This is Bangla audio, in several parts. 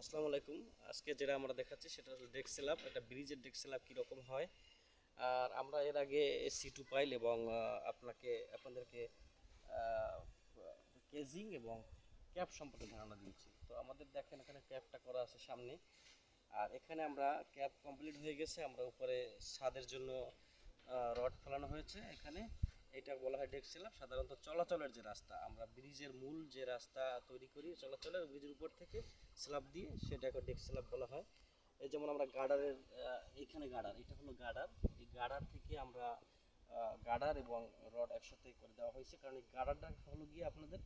আসসালামু আলাইকুম। আজকে যেটা আমরা দেখাচ্ছি সেটা হলো ডেক সেলাপ এটা ব্রিজের ডেক সেলাপ কীরকম হয়। আর আমরা এর আগে সি টু পাইল এবং আপনাকে, আপনাদেরকে কেজিং এবং ক্যাপ সম্পর্কে ধারণা দিয়েছি। তো আমাদের দেখেন এখানে ক্যাপটা করা আছে সামনে। আর এখানে আমরা ক্যাপ কমপ্লিট হয়ে গেছে। আমরা উপরে ছাদের জন্য রড ফেলানো হয়েছে এখানে। এটা বলা হয় ডেক সেলাপ সাধারণত চলাচলের যে রাস্তা, আমরা ব্রিজের মূল যে রাস্তা তৈরি করি, চলাচলের ব্রিজের উপর থেকে স্ল্যাব দিয়ে সেটাকে ডেক স্ল্যাব বলা হয়। এই যেমন আমরা গার্ডারের এখানে গার্ডার এটা হলো গার্ডার এই গার্ডার থেকে আমরা গার্ডার এবং রড একসাথে করে দেওয়া হয়েছে, কারণ এই গার্ডারটা হলো গিয়ে আপনাদের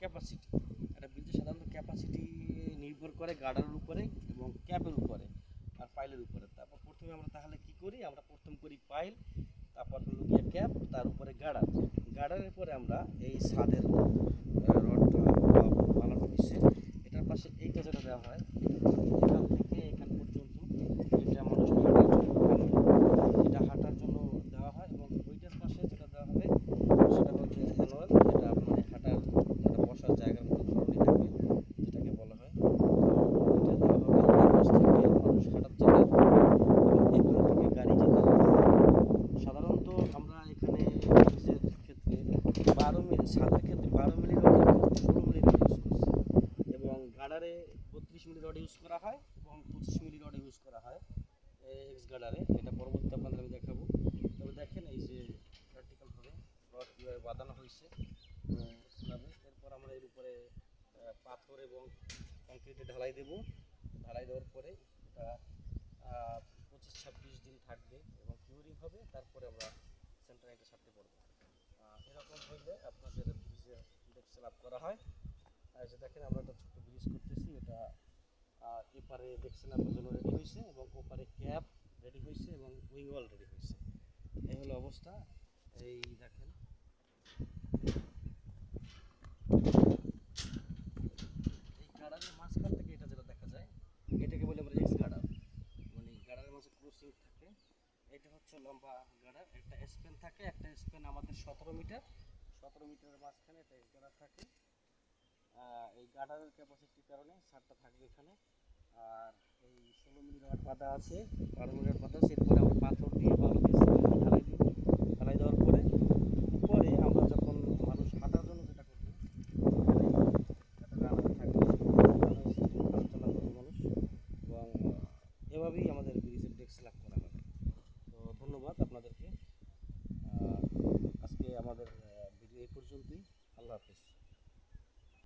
ক্যাপাসিটি। একটা ব্রিজের সাধারণত ক্যাপাসিটি নির্ভর করে গার্ডারের উপরে এবং ক্যাপের উপরে আর পাইলের উপরে। তারপর প্রথমে আমরা তাহলে কি করি? আমরা প্রথম করি পাইল হলো গিয়ে ক্যাপ, তার উপরে গার্ডার গার্ডারের পরে আমরা এই ছাদের রডটা বানানো হয়েছে এটার পাশে এইটা যেটা দেওয়া হয়। এখান থেকে এখান পর্যন্ত এটা মানুষ হাঁটার জন্য ব্যবহার। এটা হাঁটার জন্য দেওয়া হয় এবং ওইটার পাশে যেটা দেওয়া হবে সেটা হচ্ছে হ্যান্ডওয়াল যেটা মানে হাঁটার একটা বসার জায়গার মতো ধরনই থাকবে যেটাকে বলা হয় এটা দেওয়া হবে এই পাশ থেকে মানুষ হাঁটার জায়গা এবং এখান থেকে গাড়ি যেতে হবে সাধারণত আমরা এখানে ব্রিজের ক্ষেত্রে ছাদের ক্ষেত্রে বারো মিলি রড ষোলো মিলি রড ইউজ করছি এবং গার্ডারে বত্রিশ মিলি রড ইউজ করা হয় এবং পঁচিশ মিলি রড ইউজ করা হয় এক্স গার্ডারে এটা পরবর্তীতে আপনাদের আমি দেখাবো। তবে দেখেন এই যে প্র্যাকটিক্যালভাবে রড কীভাবে বাঁধানো হয়েছে এরপর আমরা এর উপরে পাথর এবং কংক্রিটে ঢালাই দেব। ঢালাই দেওয়ার পরে এটা পঁচিশ ছাব্বিশ দিন থাকবে এবং কিউরিং হবে। তারপরে আমরা সেন্টারে ছাড়তে পারব। এরকম হইলে আপনাদের ব্রিজে ডেক্সেল লাভ করা হয়। আর যে দেখেন, আমরা একটা ছোট ব্রিজ করতেছি, এটা এপারে ডেক্সেল আপের জন্য রেডি হয়েছে এবং ওপারে ক্যাপ রেডি হয়েছে এবং উইং ওয়াল রেডি হয়েছে এই হলো অবস্থা। এই দেখেন। এই গার্ডারের মাঝখান থেকে এটা যেটা দেখা যায়, এটাকে বলে আমরা এক্স গার্ডার মানে গার্ডারের মাঝে ক্রসিং থাকে। এটা হচ্ছে লম্বা গার্ডার একটা স্পেন থাকে, একটা স্পেন আমাদের সতেরো মিটার। সতেরো মিটারের মাঝখানে একটা গার্ডার থাকে। এই গাডারের ক্যাপাসিটির কারণে সারটা থাকবে এখানে। আর এই ষোলো রড বাঁধা আছে, বারো মিলি পাতা আছে, এরপরে আমরা পাথর দিয়ে